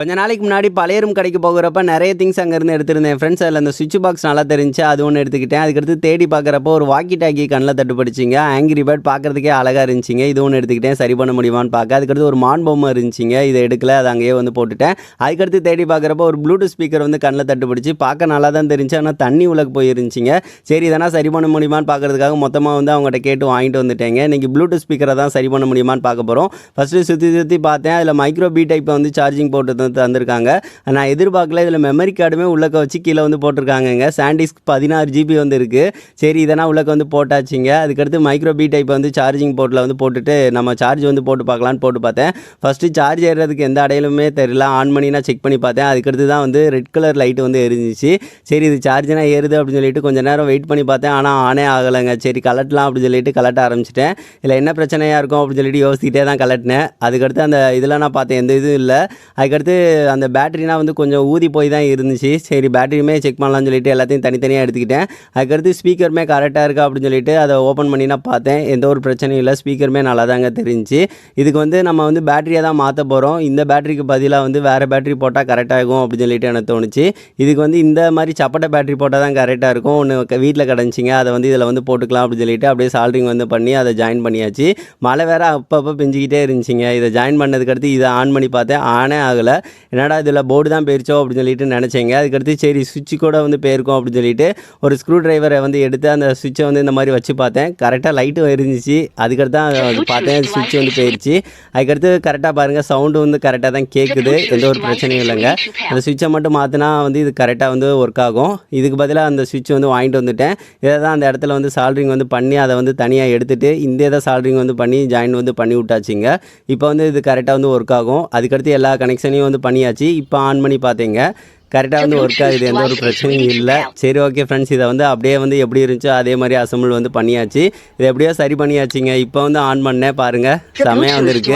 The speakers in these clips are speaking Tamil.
கொஞ்ச நாளைக்கு முன்னாடி பழையரும் கடைக்கு போகிறப்ப நிறைய திங்ஸ் அங்கேருந்து எடுத்திருந்தேன். ஃப்ரெண்ட்ஸ் அதில் அந்த சுவிட்ச் பாக்ஸ் நல்லா தெரிஞ்சு அது ஒன்று எடுத்துக்கிட்டேன். அதுக்கடுத்து தேடி பார்க்குறப்போ ஒரு வாக்கி டாக்கி கண்ணில் தட்டுப்படிச்சிங்க ஆங்கிரி பேர்ட் பார்க்குறதுக்கே அழகாக இருந்துச்சிங்க. இது ஒன்று எடுத்துக்கிட்டேன். சரி பண்ண முடியுமான்னு பார்க்க. அதுக்கடுத்து ஒரு மான் பொம்மை இருந்துச்சிங்க. இதை எடுக்கல அது அங்கேயே வந்து போட்டுட்டேன். அதுக்கடுத்து தேடி பார்க்குறப்போ ஒரு ப்ளூடூத் ஸ்பீக்கர் வந்து கண்ணில் தட்டுப்பிடிச்சு பார்க்க நல்லா தான் தெரிஞ்சு ஆனால் தண்ணி உலக போயிருந்துச்சிங்க. சரி இதெல்லாம் சரி பண்ண முடியுமான்னு பார்க்கறதுக்காக மொத்தமாக வந்து அவங்ககிட்ட கேட்டு வாங்கிட்டு வந்துட்டேங்க. இன்றைக்கி ப்ளூடூத் ஸ்பீக்கரை தான் சரி பண்ண முடியுமான்னு பார்க்க போகிறோம் ஃபஸ்ட்டு சுற்றி சுற்றி பார்த்தேன். அதில் மைக்ரோ பி டைப்பை வந்து சார்ஜிங் போட்டு வந்து தந்திருக்காங்க. நான் எதிர்பார்க்கல இதில் மெமரி கார்டுமே உள்ளக்க வச்சு கீழே வந்து போட்டிருக்காங்கங்க. சாண்டிஸ்க் பதினாறு ஜிபி வந்து இருக்குது சரி இதெல்லாம் உள்ளக்க வந்து போட்டாச்சுங்க. அதுக்கடுத்து மைக்ரோ பி டைப் வந்து சார்ஜிங் போர்ட்டில் வந்து போட்டுட்டு நம்ம சார்ஜ் வந்து போட்டு பார்க்கலான்னு போட்டு பார்த்தேன். ஃபஸ்ட்டு சார்ஜ் ஏறுறதுக்கு எந்த அடையிலுமே தெரியல. ஆன் பண்ணி நான் செக் பண்ணி பார்த்தேன். அதுக்கடுத்து தான் வந்து ரெட் கலர் லைட் வந்து எரிஞ்சிச்சு. சரி இது சார்ஜ்னா ஏறுது அப்படின்னு சொல்லிட்டு கொஞ்சம் நேரம் வெயிட் பண்ணி பார்த்தேன். ஆனால் ஆனே ஆகலைங்க. சரி கலட்டலாம் அப்படின்னு சொல்லிட்டு கலட்ட ஆரம்பிச்சிட்டேன். இதில் என்ன பிரச்சனையாக இருக்கும் அப்படின்னு சொல்லிட்டு யோசிக்கிட்டே தான் கலட்டினேன் அதுக்கடுத்து அந்த இதெல்லாம் நான் பார்த்தேன். எந்த இதுவும் இல்லை. அதுக்கடுத்து அந்த பேட்டரினா வந்து கொஞ்சம் ஊதி போய் தான் இருந்துச்சு. சரி பேட்டரியுமே செக் பண்ணலாம்னு சொல்லிட்டு எல்லாத்தையும் தனித்தனியாக எடுத்துக்கிட்டேன். அதுக்கடுத்து ஸ்பீக்கருமே கரெக்டாக இருக்கா அப்படின்னு சொல்லிட்டு அதை ஓப்பன் பண்ணி நான் பார்த்தேன். எந்த ஒரு பிரச்சனையும் இல்லை. ஸ்பீக்கருமே நல்லா தாங்க தெரிஞ்சுச்சு. இதுக்கு வந்து நம்ம வந்து பேட்டரியை தான் மாற்ற போகிறோம் இந்த பேட்டரிக்கு பதிலாக வந்து வேறு பேட்டரி போட்டால் கரெக்டாகும் அப்படின்னு சொல்லிட்டு எனக்கு தோணுச்சு. இதுக்கு வந்து இந்த மாதிரி சப்பட்டை பேட்டரி போட்டால் தான் கரெக்டாக இருக்கும். ஒன்று வீட்டில் கிடச்சிங்க அதை வந்து இதில் வந்து போட்டுக்கலாம் அப்படின்னு சொல்லிட்டு அப்படியே சால்ட்ரிங் வந்து பண்ணி அதை ஜாயின் பண்ணியாச்சு. மழை வேறு அப்பப்போ பெஞ்சிக்கிட்டே இருந்துச்சுங்க. இதை ஜாயின் பண்ணதுக்கு அடுத்து இதை ஆன் பண்ணி பார்த்தேன். ஆனே ஆகலை. என்னடா இதில் போர்டு தான் போயிருச்சோ அப்படின்னு சொல்லிட்டு நினச்சேங்க. அதுக்கடுத்து சரி சுவிட்ச் கூட வந்து போயிருக்கோம் அப்படின்னு சொல்லிட்டு ஒரு ஸ்க்ரூ டிரைவரை வந்து எடுத்து அந்த சுவிட்சை வந்து இந்த மாதிரி வச்சு பார்த்தேன். கரெக்டாக லைட்டும் இருந்துச்சு. அதுக்கடுத்து தான் பார்த்தேன் சுவிட்ச் வந்து போயிருச்சு. அதுக்கடுத்து கரெக்டாக பாருங்கள் சவுண்டு வந்து கரெக்டாக தான் கேட்குது எந்த ஒரு பிரச்சனையும் இல்லைங்க. அந்த சுவிட்சை மட்டும் மாற்றினா வந்து இது கரெக்டாக வந்து ஒர்க் ஆகும். இதுக்கு பதிலாக அந்த சுவிட்ச் வந்து வாங்கிட்டு வந்துட்டேன். இதை தான் அந்த இடத்துல வந்து சால்ட்ரிங் வந்து பண்ணி அதை வந்து தனியாக எடுத்துட்டு இந்த இதை சால்ட்ரிங் வந்து பண்ணி ஜாயின் வந்து பண்ணி விட்டாச்சுங்க. இப்போ வந்து இது கரெக்டாக வந்து ஒர்க் ஆகும். அதுக்கடுத்து எல்லா கனெக்ஷனையும் வந்து பண்ணியாச்சு. இப்போ ஆன் பண்ணி பார்த்தீங்க கரெக்டாக வந்து ஒர்க் ஆகுது. எந்த ஒரு பிரச்சனையும் இல்லை. சரி ஓகே ஃப்ரெண்ட்ஸ் இதை வந்து அப்படியே வந்து எப்படி இருந்துச்சோ அதே மாதிரி அசம்பிள் வந்து பண்ணியாச்சு. இதை எப்படியோ சரி பண்ணியாச்சுங்க. இப்போ வந்து ஆன் பண்ணேன். பாருங்கள் செமையாக வந்துருக்கு.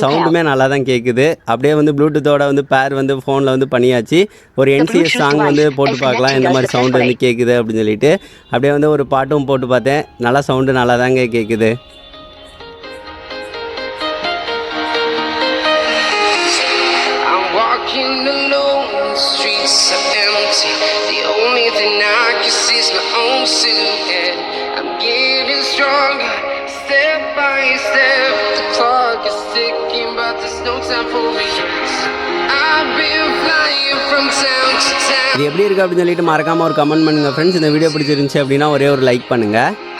சவுண்டுமே நல்லா தான் கேட்குது அப்படியே வந்து ப்ளூடூத்தோட வந்து பேர் வந்து ஃபோனில் வந்து பண்ணியாச்சு. ஒரு என்சிஎஸ் சாங் வந்து போட்டு பார்க்கலாம். எந்த மாதிரி சவுண்டு வந்து கேட்குது அப்படின்னு சொல்லிட்டு. அப்படியே வந்து ஒரு பாட்டும் போட்டு பார்த்தேன். நல்லா சவுண்டு நல்லா தாங்க கேட்குது walking alone, the streets are empty. The only thing I can see is my own silhouette. I'm getting stronger, step by step. The clock is ticking, but there's no time for me. I've been flying from town to town. இது எப்படி இருக்குது அப்படின்னு சொல்லிட்டு மறக்காமல் ஒரு கமெண்ட் பண்ணுங்கள் ஃப்ரெண்ட்ஸ் இந்த வீடியோ பிடிச்சிருந்துச்சி அப்படின்னா ஒரே ஒரு லைக் பண்ணுங்கள்